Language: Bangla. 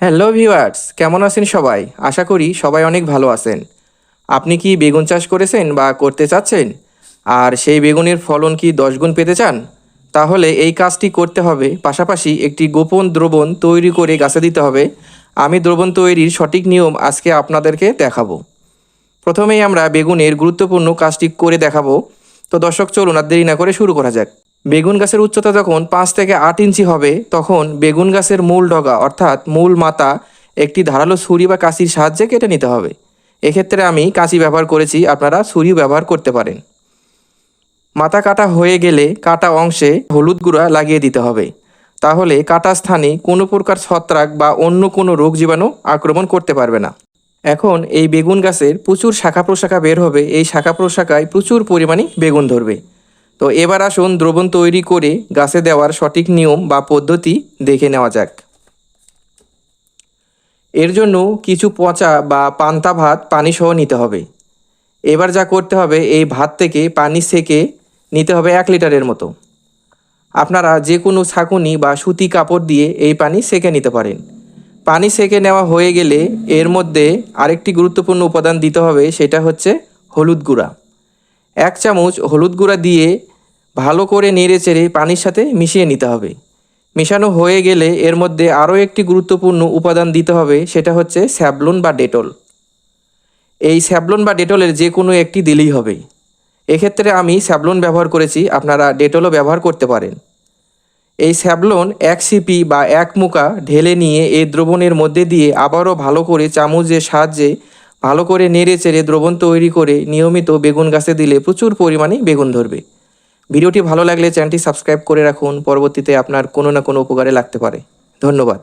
হ্যালো ভিউয়ার্স কেমন আছেন সবাই? আশা করি সবাই অনেক ভালো আছেন। আপনি কি বেগুন চাষ করেছেন বা করতে চাচ্ছেন? আর সেই বেগুনের ফলন কি গুণ পেতে চান? তাহলে এই কাজটি করতে হবে। পাশাপাশি একটি গোপন দ্রবণ তৈরি করে গাছে দিতে হবে। আমি দ্রবণ তৈরির সঠিক নিয়ম আজকে আপনাদেরকে দেখাবো। প্রথমেই আমরা বেগুনের গুরুত্বপূর্ণ কাজটি করে দেখাবো। তো দর্শক, চলুন আর দেরি না করে শুরু করা যাক। বেগুন গাছের উচ্চতা যখন পাঁচ থেকে আট ইঞ্চি হবে, তখন বেগুন গাছের মূল ডগা, অর্থাৎ মূল মাথা, একটি ধারালো ছুরি বা কাঁচির সাহায্যে কেটে নিতে হবে। এক্ষেত্রে আমি কাঁচি ব্যবহার করেছি, আপনারা ছুরিও ব্যবহার করতে পারেন। মাথা কাটা হয়ে গেলে কাটা অংশে হলুদ গুঁড়া লাগিয়ে দিতে হবে। তাহলে কাটা স্থানে কোনো প্রকার ছত্রাক বা অন্য কোনো রোগ জীবাণু আক্রমণ করতে পারবে না। এখন এই বেগুন গাছের প্রচুর শাখা প্রশাখা বের হবে, এই শাখা প্রশাখায় প্রচুর পরিমাণে বেগুন ধরবে। তো এবার আসুন দ্রবণ তৈরি করে গাছে দেওয়ার সঠিক নিয়ম বা পদ্ধতি দেখে নেওয়া যাক। এর জন্য কিছু পচা বা পান্তা ভাত পানি সহ নিতে হবে। এবার যা করতে হবে, এই ভাত থেকে পানি সেকে নিতে হবে এক লিটারের মতো। আপনারা যে কোনো ছাঁকুনি বা সুতি কাপড় দিয়ে এই পানি সেকে নিতে পারেন। পানি সেকে নেওয়া হয়ে গেলে এর মধ্যে আরেকটি গুরুত্বপূর্ণ উপাদান দিতে হবে, সেটা হচ্ছে হলুদ গুঁড়া। এক চামচ হলুদ গুঁড়া দিয়ে ভালো করে নেড়ে চেড়ে পানির সাথে মিশিয়ে নিতে হবে। মেশানো হয়ে গেলে এর মধ্যে আরও একটি গুরুত্বপূর্ণ উপাদান দিতে হবে, সেটা হচ্ছে স্যাবলন বা ডেটল। এই স্যাবলন বা ডেটলের যে কোনো একটি দিলেই হবে। এক্ষেত্রে আমি স্যাবলন ব্যবহার করেছি, আপনারা ডেটলও ব্যবহার করতে পারেন। এই স্যাবলন এক সিপি বা এক মুকা ঢেলে নিয়ে এই দ্রবণের মধ্যে দিয়ে আবারও ভালো করে চামচের সাহায্যে ভালো করে নেড়ে চেড়ে দ্রবণ তৈরি করে নিয়মিত বেগুন গাছে দিলে প্রচুর পরিমাণে বেগুন ধরবে। ভিডিওটি ভালো লাগলে চ্যানেলটি সাবস্ক্রাইব করে রাখুন। পরবর্তীতে আপনার কোনো না কোনো উপকারে লাগতে পারে। ধন্যবাদ।